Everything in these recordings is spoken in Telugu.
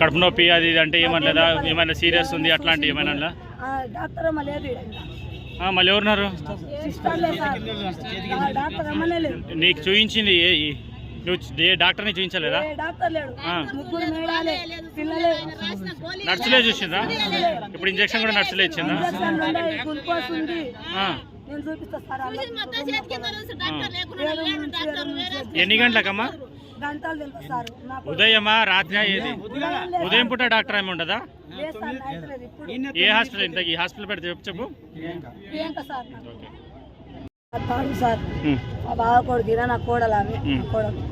కడుపు నొప్పి అది ఇది అంటే ఏమనలేదా? ఏమైనా సీరియస్ ఉంది అట్లాంటి ఏమైనా డాక్టర్ మళ్ళీ ఎవరున్నారు? నీకు చూయించింది ఏ ఈ- నువ్వు ఏ డాక్టర్ని చూపించలేదా నర్సులే చూసిందా? ఇప్పుడు ఇంజక్షన్ కూడా నర్సులే ఇచ్చిందా? ఎన్ని గంటలకమ్మా? గంటలు ఉదయమా రాత్రి ఏది? ఉదయం పూట డాక్టర్ ఏమి ఉండదా? ఏ హాస్పిటల్? ఇంత ఈ హాస్పిటల్ పెడితే చెప్పు సార్ తాడు. మా బావ కొడుకు నా కోడలు ఆమె కోడలు.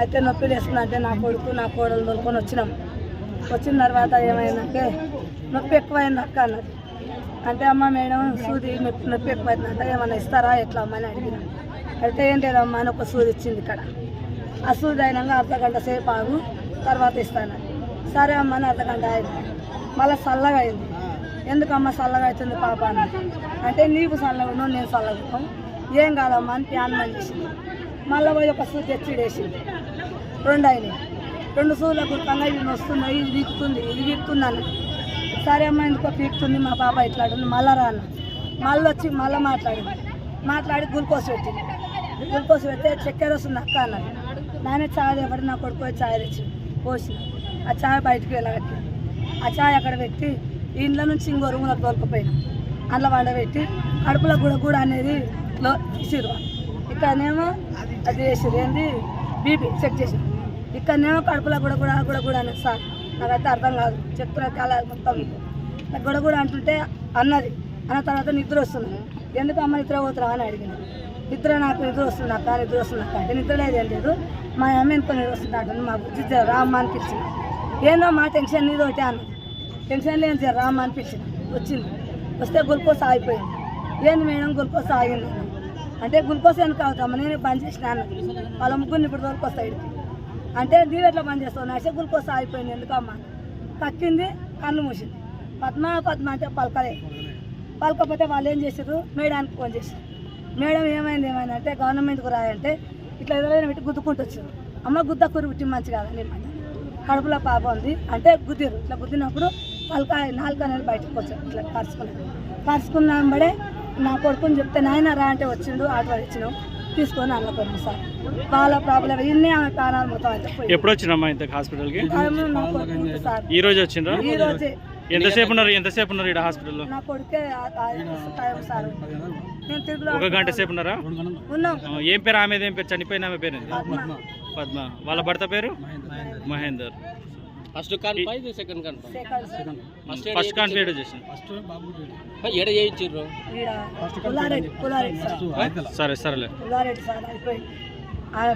అయితే నొప్పి లేస్తుందంటే నా కొడుకు నా కోడలు దొరుకుని వచ్చినాం. వచ్చిన తర్వాత ఏమైందంటే నొప్పి ఎక్కువైంది అక్క అన్నది. అంటే అమ్మ మేడం సూది నొప్పి నొప్పి ఎక్కువైందంటే ఏమన్నా ఇస్తారా ఎట్లా అమ్మ అని అడిగిన. అయితే ఏం లేదమ్మా అని ఒక సూది ఇచ్చింది ఇక్కడ. అసూదైనంగా అర్ధగంట అయినాక సేపు ఆగు తర్వాత ఇస్తాను. సరే అమ్మ అని అర్ధగంట అయింది మళ్ళీ చల్లగా అయింది. ఎందుకమ్మా చల్లగా అవుతుంది పాప అని అంటే నీకు చల్లగా ఉన్నావు నేను చల్లగా ఏం కాదమ్మా అని ప్యాన్ మని చేసింది. మళ్ళీ పోయి ఒక సూ తెచ్చిడేసింది రెండు అయినాయి. రెండు సూర్యుల గుర్తంగా ఇది వస్తున్నాయి ఇది వీక్తుంది ఇది వీక్తుంది సరే అమ్మ ఎందుకో పీక్తుంది మా పాప ఇట్లా అంటుంది. మళ్ళా రాను మళ్ళీ వచ్చి మళ్ళీ మాట్లాడింది. మాట్లాడి గ్లూకోజ్ పెట్టింది. గ్లూకోజ్ పెడితే చక్కెర వస్తుంది అక్క అన్నది. నాయన చాయ్ ఎవరు నా కొడుకు చాయ్ తెచ్చి పోసి ఆ చాయ్ బయటికి వెళ్ళగట్టి. ఆ చాయ్ అక్కడ పెట్టి ఇంట్లో నుంచి ఇంకో రూమ్లోకి తోలుకుపోయినా. అందులో వండబెట్టి కడుపులో గుడ కూడా అనేది లో ఇసిరు. ఇక్కడనేమో అది వేసిరు ఏంది? బీపీ చెక్ చేసి ఇక్కడనేమో కడుపులో కూడా కూడా కూడా కూడా అనేది సార్. నాకైతే అర్థం కాదు. చెప్తున్న కాల మొత్తం నాకు కూడా కూడా అంటుంటే అన్నది. అన్న తర్వాత నిద్ర వస్తుంది. ఎందుకు అమ్మ నిద్ర పోతున్నావు అని అడిగిన. నిద్ర నాకు నిద్ర వస్తుంది అక్క నిద్ర వస్తుంది అక్క అంటే నిద్ర లేదు ఏం లేదు. మా అమ్మ ఎందుకు నిద్ర వస్తుంది అంటుంది మా బుద్ధి రామ్మ అని పిలిచిన ఏందో మా టెన్షన్ నీదో ఒకటే అన్నది టెన్షన్ లేని సార్ రామ్మ అని పిలిచిన వచ్చింది. వస్తే గ్లూకోజ్ ఆగిపోయింది. ఏంది మేడం గ్లూకోస్ ఆగింది? అంటే గ్లూకోజ్ ఎందుకు అవుతామని నేను బంద్ చేసిన అన్నది వాళ్ళ ముగ్గురిని ఇప్పుడు వరకు వస్తాయి అంటే నీవు ఎట్లా బంద్ చేస్తావు? నడిచే గ్లూకోస్ ఆగిపోయింది. ఎందుకమ్మా? కక్కింది కళ్ళు మూసింది. పద్మ పద్మ అంటే పలకలే. పలకపోతే వాళ్ళు ఏం చేసారు మేడానికి ఫోన్ చేశారు మేడం ఏమైంది ఏమైంది అంటే గవర్నమెంట్కి రాయంటే ఇట్లా ఎదురైనా పెట్టి గుద్దుకుంటూ వచ్చారు అమ్మ గుద్ద కురి పుట్టి మంచి కాదని కడుపులో పాప ఉంది అంటే గుద్దిరు ఇట్లా గుద్దినప్పుడు పలక నాలుగు అనేది బయటకు వచ్చారు ఇట్లా కరుచుకున్నాడు కరుచుకున్నాంబడే నా కొడుకుని చెప్తే నాయన రా అంటే వచ్చిండు ఆటో ఇచ్చినాం. తీసుకొని అన్నపోయినాం సార్. వాళ్ళ ప్రాబ్లం ఇన్ని ఆమె ప్రాణాలు మొత్తం అయితే ఎప్పుడు వచ్చినమ్మా ఇంత హాస్పిటల్కి ఈ రోజు వచ్చిండ్రా? ఈ రోజే. ఎంతసేపు ఉన్నారు? ఎంతసేపు ఉన్నారు ఇక్కడ హాస్పిటల్లో? నా కొడుకే ఆ- ఆ టైం సార్. నేను తిరుగులో ఒక గంట సేపు ఉన్నారా? ఉన్నాం. ఆ, ఏం పేరు? ఆమె ఏం పేరు? చనిపోయిన ఆమె పేరు ఏంది? పద్మ. పద్మ. వాళ్ళ భర్త పేరు? మహేందర్. ఫస్ట్ కాన్ పై సెకండ్ కాన్ పై సెకండ్ ఫస్ట్ కాన్ఫిడెంట్ చేసింది. ఎడ చేయించారు? ఈడ పుల్లారెడ్డి పుల్లారెడ్డి సార్. సరే సరేలే. పుల్లారెడ్డి సార్ ఆ